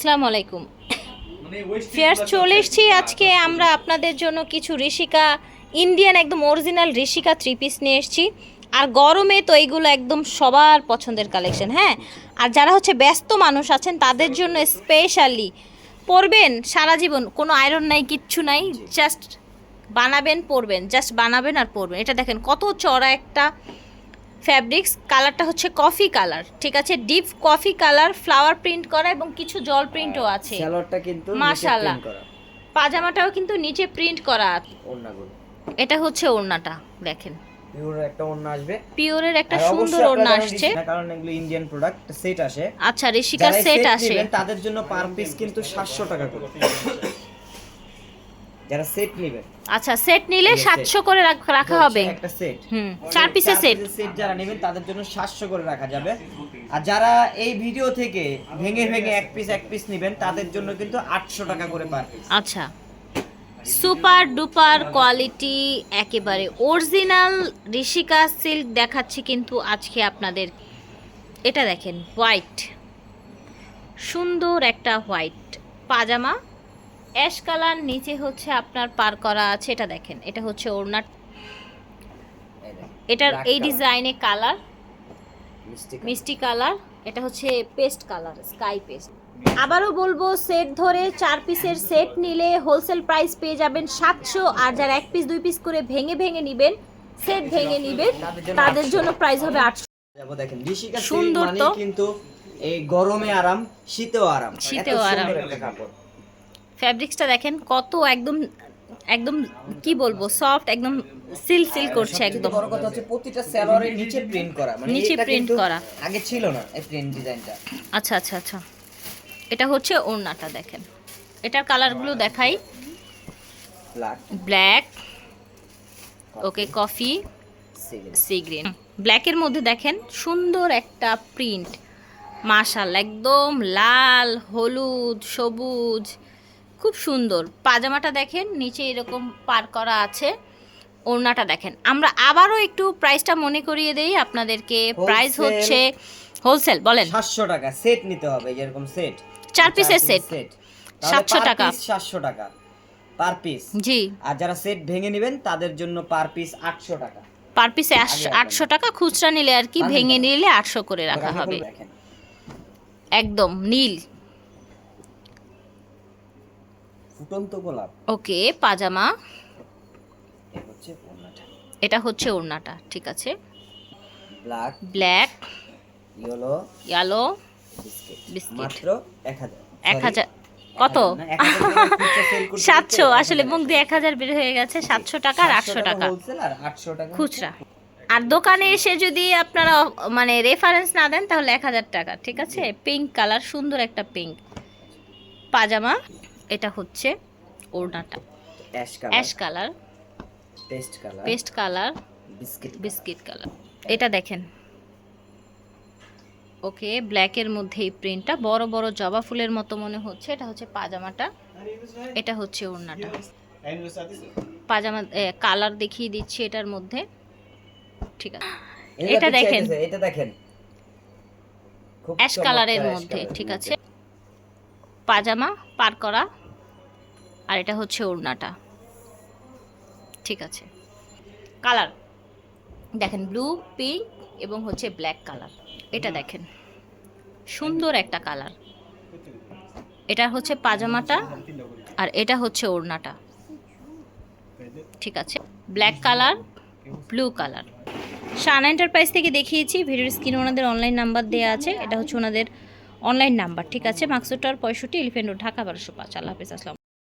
আসসালামু আলাইকুম। ফেয়ার্স চলে এসেছি আজকে আমরা আপনাদের জন্য কিছু ঋষিকা ইন্ডিয়ান একদম অরিজিনাল ঋষিকা থ্রি পিস নিয়ে এসেছি। আর গরমে তো এইগুলো একদম সবার পছন্দের কালেকশন হ্যাঁ? আর যারা হচ্ছে ব্যস্ত মানুষ আছেন তাদের জন্য স্পেশালি পরবেন সারা জীবন। কোনো আয়রন নাই কিচ্ছু নাই জাস্ট বানাবেন পরবেন জাস্ট বানাবেন আর পরবেন। এটা দেখেন কত চড়া একটা ফ্যাব্রিক্স কালারটা হচ্ছে কফি কালার ঠিক আছে? Deep coffee colour flower print করা এবং কিছু জল প্রিন্টও আছে। স্যালোয়ারটা কিন্তু মাশাআল্লাহ। পাজামাটাও কিন্তু নিচে প্রিন্ট করা আছে। ওন্নাগুলো এটা হচ্ছে ওড়নাটা দেখেন। পিওর একটা ওন্না আসবে। পিওরের একটা সুন্দর ওড়না আসছে। কারণ এগুলো ইন্ডিয়ান প্রোডাক্ট সেট আসে। আচ্ছা ঋষিকার সেট আসে। তাদের জন্য পার পিস কিন্তু 700 টাকা করে। যারা সেট নেবেন আচ্ছা সেট নিলে Yes, সাতশো করে রাখ- রাখা হবে। একটা সেট হুম চার পিসের সেট সেট যারা নেবেন তাদের জন্য 700 করে রাখা যাবে। আর যারা এই ভিডিও থেকে ভেঙে ভেঙে এক পিস এক পিস নেবেন তাদের জন্য কিন্তু 800 টাকা করে পার আচ্ছা। সুপার ডুপার কোয়ালিটি একেবারে অরিজিনাল ঋষিকা সিল্ক দেখাচ্ছি কিন্তু আজকে আপনাদের। এটা দেখেন হোয়াইট সুন্দর একটা হোয়াইট পাজামা। অ্যাশ কালার নিচে হচ্ছে আপনার পার করা আছে এটা দেখেন এটা হচ্ছে ওড়না এটার এই। ডিজাইনে কালার। মিষ্টি কালার এটা হচ্ছে পেস্ট কালার স্কাই পেস্ট। আবারও বলব সেট ধরে চার পিসের সেট নিলে হোলসেল প্রাইস পেয়ে যাবেন সাতশো আর যারা এক পিস দুই পিস করে ভেঙে ভেঙে নিবেন সেট ভেঙে নিবেন তাদের জন্য প্রাইস হবে আটশো। দেখেন সুন্দর তো। কিন্তু এই গরমে আরাম শীতেও আরাম। শীতেও আরাম। ফ্যাব্রিক্সটা দেখেন কত একদম একদম কি বলব সফট একদম সিল সিল করছে একদম। বড় কথা হচ্ছে প্রতিটা স্যালোয়ারের নিচে প্রিন্ট করা মানে নিচে কিন্তু করা। আগে ছিল না এই প্রিন্ট ডিজাইনটা আচ্ছা আচ্ছা আচ্ছা। এটা হচ্ছে ওড়নাটা দেখেন। এটার কালারগুলো দেখাই। Black black okay coffee sea green ব্ল্যাকের মধ্যে দেখেন সুন্দর একটা প্রিন্ট মাশাল একদম লাল হলুদ সবুজ। খুব সুন্দর। পাজামাটা দেখেন নিচে এরকম পার করা আছে ওড়নাটা দেখেন। আমরা আবারও একটু প্রাইসটা মনে করিয়ে দেই আপনাদেরকে প্রাইস হচ্ছে হোলসেল বলেন। সাতশো টাকা সেট নিতে হবে যেরকম সেট চার পিসের। সেট 700 টাকা। সাতশো টাকা পার পিস জি। আর যারা সেট ভেঙে নেবেন তাদের জন্য পার পিস আটশো টাকা। পার পিসে আটশো টাকা খুচরা নিলে আর কি ভেঙে নিলে আটশো করে রাখা হবে। একদম নীল। ফুটন্ত গোলাপ। ওকে পাজামা। হচ্ছে ওড়নাটা। এটা হচ্ছে ওড়নাটা ঠিক আছে। Black black yellow yellow biscuit মাত্র এক হাজার। কত? সাতশো আসলে মুখ দিয়ে এক হাজার বের হয়ে গেছে সাতশো টাকা আর আটশো টাকা আর আটশো টাকা খুচরা। আর দোকানে এসে যদি আপনারা মানে রেফারেন্স না দেন তাহলে এক হাজার টাকা ঠিক আছে? পিঙ্ক কালার সুন্দর একটা পিঙ্ক পাজামা। এটা হচ্ছে ওড়নাটা। Ash ash colour colour paste colour paste colour biscuit biscuit colour এটা দেখেন। ওকে ব্ল্যাকের মধ্যে এই প্রিন্টটা বড় বড় জবা ফুলের মতো মনে হচ্ছে। এটা হচ্ছে পাজামাটা। এটা হচ্ছে ওড়নাটা। পাজামা কালার দেখিয়ে দিচ্ছি এটার মধ্যে। ঠিক আছে। এটা দেখেন। এটা দেখেন। অ্যাশ কালারের মধ্যে। ঠিক আছে। পাজামা পার করা। আর এটা হচ্ছে ওড়নাটা। ঠিক আছে। কালার দেখেন ব্লু পিঙ্ক এবং হচ্ছে ব্ল্যাক কালার এটা দেখেন। সুন্দর একটা কালার এটা হচ্ছে পাজামাটা আর এটা হচ্ছে ওড়নাটা। ঠিক আছে। Black colour blue colour Shan enterprise থেকে দেখিয়েছি। ভিডিওর স্ক্রিনে ওনাদের অনলাইন নাম্বার দেওয়া আছে। এটা হচ্ছে ওনাদের অনলাইন নাম্বার ঠিক আছে। মাকসুটার পঁয়ষট্টি এলিফেন্ট রোড ঢাকা বারোশো পাঁচ। আল্লাহ হাফিজ। আসসালাম